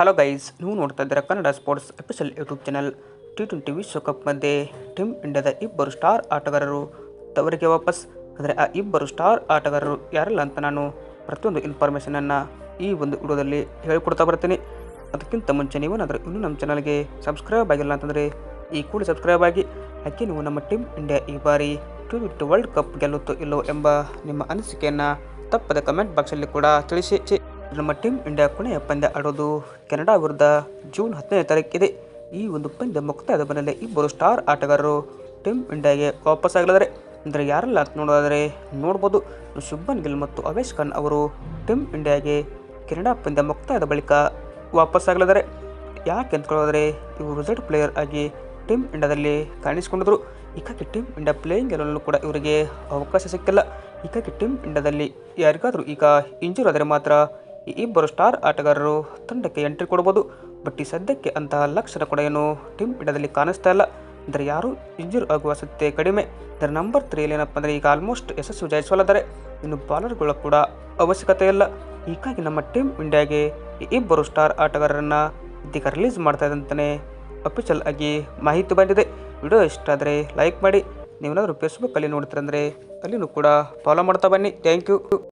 Hello guys ನೀವು ನೋಡ್ತಾ ಇದ್ದೀರಾ Kannada sports official YouTube channel T twenty ವಿಶ್ವಕಪ್ ಮಧ್ಯೆ ಟೀಮ್ ಇಂಡಿಯಾದ ಇಬ್ಬರು ಸ್ಟಾರ್ ಆಟಗಾರರು ತವರಿಗೆ ವಾಪಸ್. ಅಂದರೆ ಆ ಇಬ್ಬರು ಸ್ಟಾರ್ ಆಟಗಾರರು ಯಾರಲ್ಲ ಅಂತ ನಾನು ಪ್ರತಿಯೊಂದು ಇನ್ಫಾರ್ಮೇಷನನ್ನು ಈ ಒಂದು ವಿಡಿಯೋದಲ್ಲಿ ಹೇಳಿಕೊಡ್ತಾ ಬರ್ತೀನಿ. ಅದಕ್ಕಿಂತ ಮುಂಚೆ ನೀವು ನೀವೇನಾದರೂ ಇನ್ನೂ ನಮ್ಮ ಚಾನಲ್ಗೆ ಸಬ್ಸ್ಕ್ರೈಬ್ ಆಗಿಲ್ಲ ಅಂತಂದರೆ ಈ ಕೂಡ ಸಬ್ಸ್ಕ್ರೈಬ್ ಆಗಿ. ಅದಕ್ಕೆ ನೀವು ನಮ್ಮ ಟೀಮ್ ಇಂಡಿಯಾ ಈ ಬಾರಿ ಟಿ ಟ್ವೆಂಟಿ ವರ್ಲ್ಡ್ ಕಪ್ ಗೆಲ್ಲುತ್ತೋ ಇಲ್ಲೋ ಎಂಬ ನಿಮ್ಮ ಅನಿಸಿಕೆಯನ್ನು ತಪ್ಪದ ಕಮೆಂಟ್ ಬಾಕ್ಸಲ್ಲಿ ಕೂಡ ತಿಳಿಸಿ. ನಮ್ಮ ಟೀಮ್ ಇಂಡಿಯಾ ಕೊನೆಯ ಪಂದ್ಯ ಆಡೋದು ಕೆನಡಾ ವಿರುದ್ಧ ಜೂನ್ ಹತ್ತನೇ ತಾರೀಕಿದೆ. ಈ ಒಂದು ಪಂದ್ಯ ಮುಕ್ತಾಯದ ಬೆನ್ನಲ್ಲೇ ಇಬ್ಬರು ಸ್ಟಾರ್ ಆಟಗಾರರು ಟೀಮ್ ಇಂಡಿಯಾಗೆ ವಾಪಸ್ ಆಗಲಿದ್ದಾರೆ. ಅಂದರೆ ಯಾರೆಲ್ಲ ಅಂತ ನೋಡೋದಾದರೆ ನೋಡ್ಬೋದು. ಶುಭನ್ ಗಿಲ್ ಮತ್ತು ಅವೇಶ್ ಖಾನ್ ಅವರು ಟೀಮ್ ಇಂಡಿಯಾಗೆ ಕೆನಡಾ ಪಂದ್ಯ ಮುಕ್ತಾಯದ ಬಳಿಕ ವಾಪಸ್ ಆಗಲಿದ್ದಾರೆ. ಯಾಕೆ ಅಂತ ಕೇಳೋದಾದರೆ ಇವರು ರಿಸಲ್ಟ್ ಪ್ಲೇಯರ್ ಆಗಿ ಟೀಮ್ ಇಂಡಿಯಾದಲ್ಲಿ ಕಾಣಿಸಿಕೊಂಡಿದ್ರು. ಹೀಗಾಗಿ ಟೀಮ್ ಇಂಡಿಯಾ ಪ್ಲೇಯಿಂಗ್ ಗೆಲ್ಲಲು ಕೂಡ ಇವರಿಗೆ ಅವಕಾಶ ಸಿಕ್ಕಿಲ್ಲ. ಹೀಗಾಗಿ ಟೀಮ್ ಇಂಡಿಯಾದಲ್ಲಿ ಯಾರಿಗಾದರೂ ಈಗ ಇಂಜೂರ್ ಆದರೆ ಮಾತ್ರ ಈ ಇಬ್ಬರು ಸ್ಟಾರ್ ಆಟಗಾರರು ತಂಡಕ್ಕೆ ಎಂಟ್ರಿ ಕೊಡಬಹುದು ಬಟ್ ಈ ಸದ್ಯಕ್ಕೆ ಅಂತಹ ಲಕ್ಷಣ ಕೂಡ ಏನು ಟೀಮ್ ಇಡದಲ್ಲಿ ಕಾಣಿಸ್ತಾ ಇಲ್ಲ. ಅಂದರೆ ಯಾರು ಇಂಜೂರ್ ಆಗುವ ಸಾಧ್ಯತೆ ಕಡಿಮೆ. ಇದರ ನಂಬರ್ ತ್ರೀಯಲ್ಲಿ ಏನಪ್ಪ ಅಂದರೆ ಈಗ ಆಲ್ಮೋಸ್ಟ್ ಯಶಸ್ಸು ಜಯಿಸೋಲ್ಲ ಇದ್ದಾರೆ ಇನ್ನು ಬಾಲರ್ಗಳ ಕೂಡ ಅವಶ್ಯಕತೆ ಇಲ್ಲ. ಹೀಗಾಗಿ ನಮ್ಮ ಟೀಮ್ ಇಂಡಿಯಾಗೆ ಈ ಇಬ್ಬರು ಸ್ಟಾರ್ ಆಟಗಾರರನ್ನು ಇದೀಗ ರಿಲೀಸ್ ಮಾಡ್ತಾ ಇದ್ದಂತಾನೆ ಅಫಿಷಿಯಲ್ ಆಗಿ ಮಾಹಿತಿ ಬಂದಿದೆ. ವಿಡಿಯೋ ಇಷ್ಟ ಆದರೆ ಲೈಕ್ ಮಾಡಿ. ನೀವೇನಾದರೂ ಫೇಸ್ಬುಕ್ಕಲ್ಲಿ ನೋಡ್ತೀರಂದರೆ ಅಲ್ಲಿನೂ ಕೂಡ ಫಾಲೋ ಮಾಡ್ತಾ ಬನ್ನಿ. Thank you